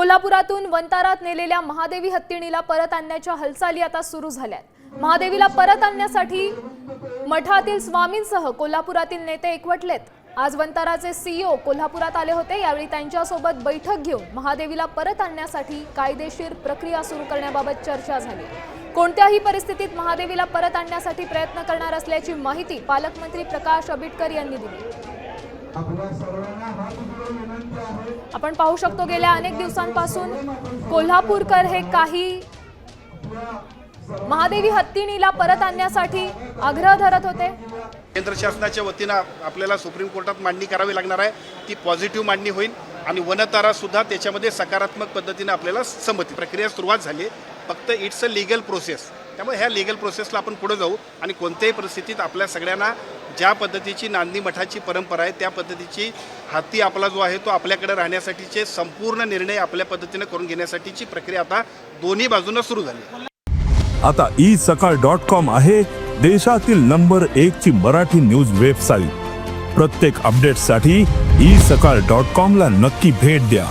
कोल्हापुरातून वंतारात नेलेल्या महादेवी हत्तीणीला परत आणण्याच्या हालचाली आता सुरू झाल्यात. महादेवीला परत आणण्यासाठी मठातील स्वामींसह कोल्हापुरातील नेते एकवटलेत. आज वंताराचे सीईओ कोल्हापुरात आले होते. यावेळी त्यांच्यासोबत बैठक घेऊन महादेवीला परत आणण्यासाठी कायदेशीर प्रक्रिया सुरू करण्याबाबत चर्चा झाली. कोणत्याही परिस्थितीत महादेवीला परत आणण्यासाठी प्रयत्न करणार असल्याची माहिती पालकमंत्री प्रकाश आंबेडकर यांनी दिली. आपण पाहू शकतो गेल्या अनेक दिवसांपासून कोल्हापूरकर हे काही महादेवी हत्तीणीला परत आणण्यासाठी आग्रह धरत होते. केंद्र शासनाच्या वतीनं आपल्याला सुप्रीम कोर्टात मांडणी करावी लागणार आहे. ती पॉझिटिव्ह मांडणी होईल आणि वनतारा सुद्धा त्याच्यामध्ये सकारात्मक पद्धतीनं आपल्याला संमती प्रक्रिया सुरुवात झाली आहे. फक्त इट्स अ लिगल प्रोसेस त्यामुळे ह्या लिगल प्रोसेसला आपण पुढे जाऊ आणि कोणत्याही परिस्थितीत आपल्या सगळ्यांना ज्या पद्धतीची नांदी मठाची परंपरा आहे त्या पद्धतीची हाती आपला जो आहे तो आपल्याकडे राहण्यासाठीचे संपूर्ण निर्णय आपल्या पद्धतीनं करून घेण्यासाठीची प्रक्रिया आता दोन्ही बाजूनं सुरू झाली. आता ई सकाळ डॉट कॉम आहे देशातील नंबर एक ची मराठी न्यूज वेबसाईट प्रत्येक अपडेटसाठी ई सकाळ डॉट कॉम ला नक्की भेट द्या.